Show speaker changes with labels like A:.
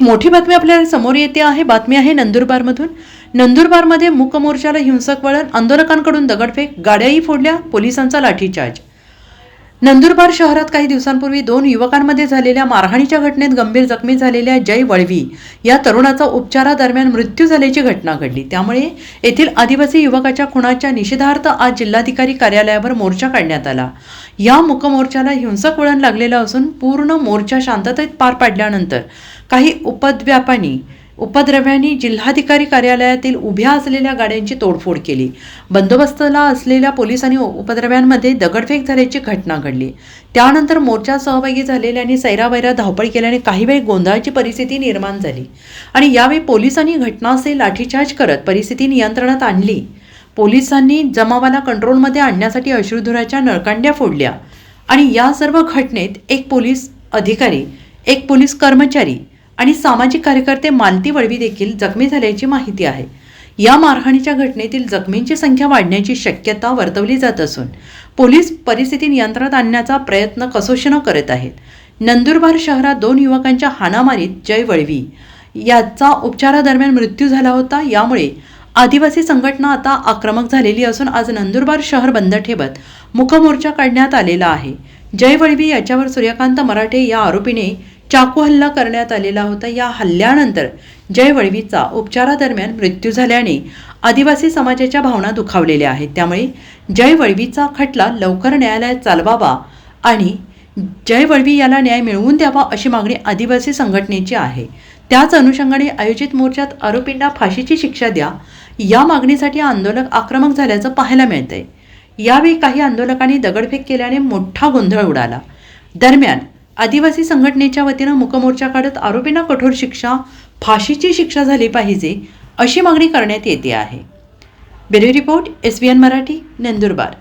A: एक मोठी बातमी आपल्याला समोर येते आहे. बातमी आहे नंदुरबारमधून. नंदुरबारमध्ये मूक मोर्चाला हिंसक वळण आंदोलकांकडून दगडफेक गाड्याही फोडल्या पोलिसांचा लाठीचार्ज. नंदुरबार शहरात काही दिवसांपूर्वी दोन युवकांमध्ये झालेल्या मारहाणीच्या घटनेत गंभीर जखमी झालेल्या जय वळवी या तरुणाचा उपचारादरम्यान मृत्यू झाल्याची घटना घडली. त्यामुळे येथील आदिवासी युवकाच्या खुणाच्या निषेधार्थ आज जिल्हाधिकारी कार्यालयावर मोर्चा काढण्यात आला. या मुकमोर्चाला हिंसक वळण लागलेलं असून पूर्ण मोर्चा शांततेत पार पाडल्यानंतर काही उपद्व्यापांनी उपद्रव्यांनी जिल्हाधिकारी कार्यालयातील उभ्या असलेल्या गाड्यांची तोडफोड केली. बंदोबस्तला असलेल्या पोलिसांनी उपद्रव्यांमध्ये दगडफेक झाल्याची घटना घडली. त्यानंतर मोर्चात सहभागी झालेल्यांनी सैरावैरा धावपळ केल्याने काही वेळ गोंधळाची परिस्थिती निर्माण झाली. आणि यावेळी पोलिसांनी घटनास्थळी लाठीचार्ज करत परिस्थिती नियंत्रणात आणली. पोलिसांनी जमावाला कंट्रोलमध्ये आणण्यासाठी अश्रुधुराच्या नळकांड्या फोडल्या. आणि या सर्व घटनेत एक पोलीस अधिकारी एक पोलीस कर्मचारी आणि सामाजिक कार्यकर्ते मालती वळवी देखील जखमी झाल्याची माहिती आहे. या मारहाणीच्या घटनेतील जखमींची संख्या वाढण्याची शक्यता वर्तवली जात असून पोलीस परिस्थिती नियंत्रणात आणण्याचा प्रयत्न कसोशीनं करत आहेत. नंदुरबार शहरात दोन युवकांच्या हाणामारीत जय वळवी याचा उपचारादरम्यान मृत्यू झाला होता. यामुळे आदिवासी संघटना आता आक्रमक झालेली असून आज नंदुरबार शहर बंद ठेवत मुखमोर्चा काढण्यात आलेला आहे. जय वळवी याच्यावर सूर्यकांत मराठे या आरोपीने चाकू हल्ला करण्यात आलेला होता. या हल्ल्यानंतर जय वळवीचा उपचारादरम्यान मृत्यू झाल्याने आदिवासी समाजाच्या भावना दुखावलेल्या आहेत. त्यामुळे जय वळवीचा खटला लवकर न्यायालयात चालवावा आणि जय वळवी याला न्याय मिळवून द्यावा अशी मागणी आदिवासी संघटनेची आहे. त्याच अनुषंगाने आयोजित मोर्चात आरोपींना फाशीची शिक्षा द्या या मागणीसाठी आंदोलक आक्रमक झाल्याचं पाहायला मिळतंय. यावेळी काही आंदोलकांनी दगडफेक केल्याने मोठा गोंधळ उडाला. दरम्यान आदिवासी संघटनेच्या वतीनं मुकमोर्चा काढत आरोपींना कठोर शिक्षा फाशीची शिक्षा झाली पाहिजे अशी मागणी करण्यात येते आहे. Bureau report S B N Marathi Nandurbar.